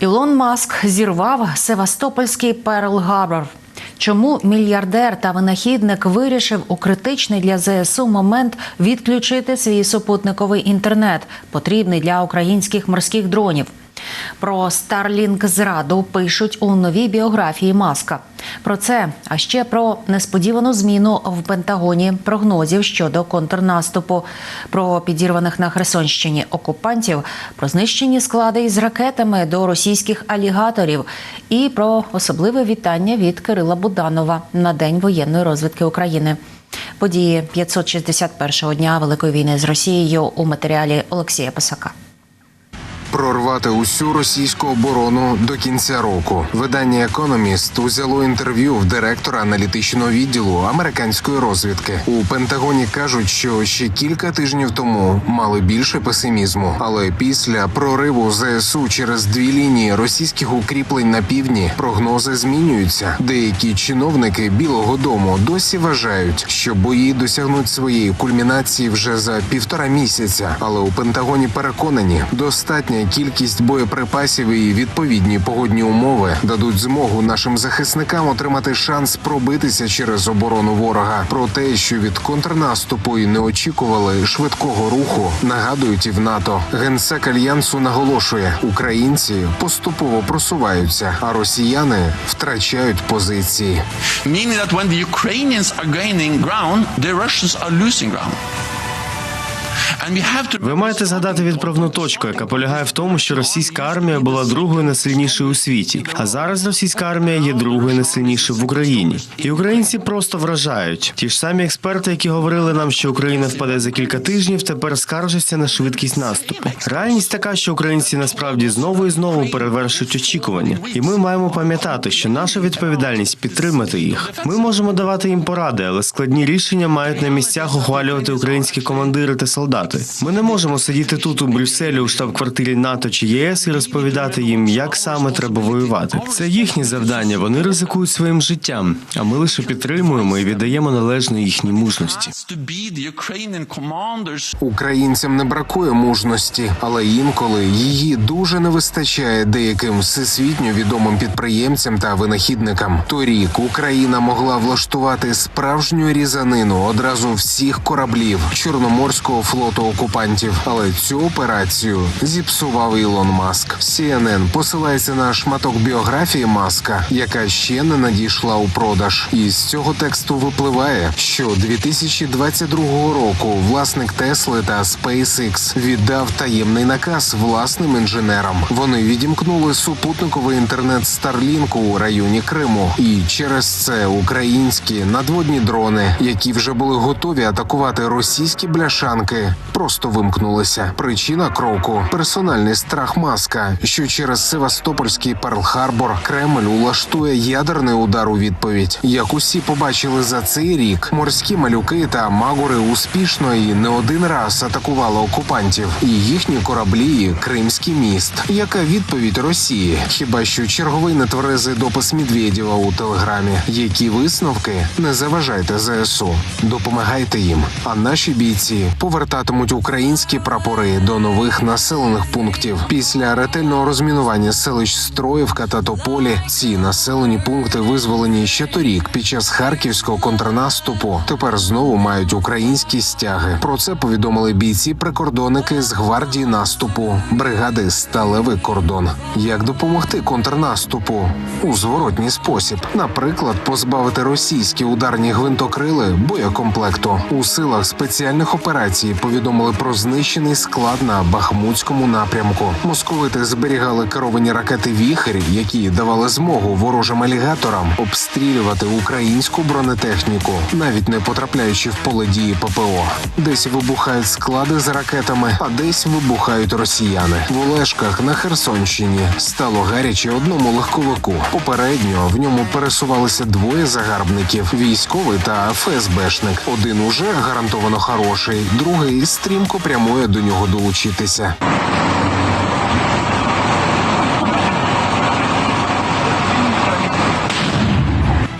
Ілон Маск зірвав Севастопольський Перл Гарбор. Чому мільярдер та винахідник вирішив у критичний для ЗСУ момент відключити свій супутниковий інтернет, потрібний для українських морських дронів? Про Starlink зраду пишуть у новій біографії Маска. Про це, а ще про несподівану зміну в Пентагоні прогнозів щодо контрнаступу, про підірваних на Херсонщині окупантів, про знищені склади із ракетами до російських алігаторів і про особливе вітання від Кирила Буданова на День воєнної розвідки України. Події 561-го дня Великої війни з Росією у матеріалі Олексія Писака. Прорвати усю російську оборону до кінця року. Видання Економіст узяло інтерв'ю в директора аналітичного відділу американської розвідки. У Пентагоні кажуть, що ще кілька тижнів тому мали більше песимізму, але після прориву ЗСУ через дві лінії російських укріплень на півдні прогнози змінюються. Деякі чиновники Білого Дому досі вважають, що бої досягнуть своєї кульмінації вже за півтора місяця. Але у Пентагоні переконані, достатня кількість боєприпасів і відповідні погодні умови дадуть змогу нашим захисникам отримати шанс пробитися через оборону ворога. Про те, що від контрнаступу і не очікували швидкого руху, нагадують і в НАТО. Генсек альянсу наголошує, українці поступово просуваються, а росіяни втрачають позиції. meaning that when the Ukrainians are gaining ground, the. Ви маєте згадати відправну точку, яка полягає в тому, що російська армія була другою найсильнішою у світі, а зараз російська армія є другою найсильнішою в Україні. І українці просто вражають. Ті ж самі експерти, які говорили нам, що Україна впаде за кілька тижнів, тепер скаржаться на швидкість наступу. Реальність така, що українці насправді знову і знову перевершують очікування, і ми маємо пам'ятати, що наша відповідальність підтримати їх. Ми можемо давати їм поради, але складні рішення мають на місцях ухвалювати українські командири та солдати. Ми не можемо сидіти тут у Брюсселі у штаб-квартирі НАТО чи єС і розповідати їм, як саме треба воювати. Це їхнє завдання. Вони ризикують своїм життям, а ми лише підтримуємо і віддаємо належне їхній мужності. Українцям не бракує мужності, але інколи її дуже не вистачає деяким всесвітньо відомим підприємцям та винахідникам. Торік Україна могла влаштувати справжню різанину одразу всіх кораблів Чорноморського флоту окупантів. Але цю операцію зіпсував Ілон Маск. CNN посилається на шматок біографії Маска, яка ще не надійшла у продаж. І з цього тексту випливає, що 2022 року власник Тесли та SpaceX віддав таємний наказ власним інженерам. Вони відімкнули супутниковий інтернет Starlink у районі Криму, і через це українські надводні дрони, які вже були готові атакувати російські бляшанки, просто вимкнулися. Причина кроку персональний страх маска, що через Севастопольський Перл-Харбор Кремль улаштує ядерний удар у відповідь. Як усі побачили за цей рік, морські малюки та магури успішно і не один раз атакували окупантів і їхні кораблі, і Кримський міст. Яка відповідь Росії? Хіба що черговий нетверезий допис Медведєва у телеграмі? Які висновки? Не заважайте ЗСУ, допомагайте їм. А наші бійці повертатимуть українські прапори до нових населених пунктів. Після ретельного розмінування селищ Строївка та Тополі ці населені пункти визволені ще торік під час харківського контрнаступу. Тепер знову мають українські стяги. Про це повідомили бійці-прикордонники з гвардії наступу бригади Сталевий кордон. Як допомогти контрнаступу у зворотній спосіб, наприклад, позбавити російські ударні гвинтокрили боєкомплекту у силах спеціальних операцій. Повідомили про знищений склад на Бахмутському напрямку. Московити зберігали керовані ракети «Віхер», які давали змогу ворожим алігаторам обстрілювати українську бронетехніку, навіть не потрапляючи в поле дії ППО. Десь вибухають склади з ракетами, а десь вибухають росіяни. В Олешках на Херсонщині стало гаряче одному легковику. Попередньо в ньому пересувалися двоє загарбників: військовий та ФСБшник. Один уже гарантовано хороший, другий стрімко прямує до нього долучитися.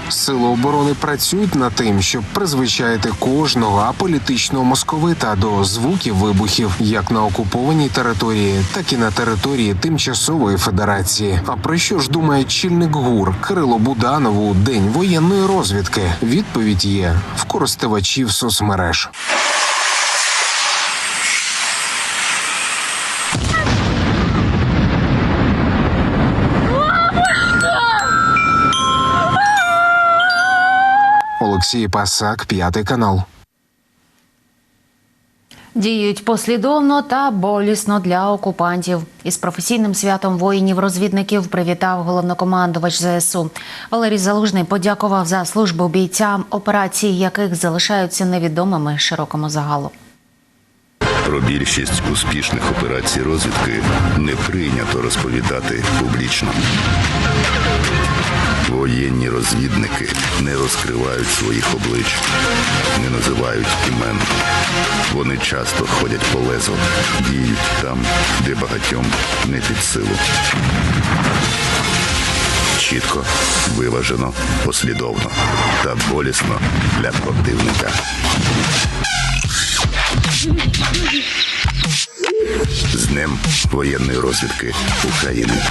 Сили оборони працюють над тим, щоб призвичаїти кожного аполітичного московита до звуків вибухів як на окупованій території, так і на території тимчасової федерації. А про що ж думає чільник ГУР Кирило Буданов у день воєнної розвідки? Відповідь є в користувачів соцмереж. Олексій Пасак, п'ятий канал. Діють послідовно та болісно для окупантів. Із професійним святом воїнів-розвідників привітав головнокомандувач ЗСУ. Валерій Залужний подякував за службу бійцям, операції яких залишаються невідомими широкому загалу. Про більшість успішних операцій розвідки не прийнято розповідати публічно. Воєнні розвідники не розкривають своїх облич, не називають імен. Вони часто ходять по лезу, діють там, де багатьом не під силу. Чітко, виважено, послідовно та болісно для противника. З Днем воєнної розвідки України.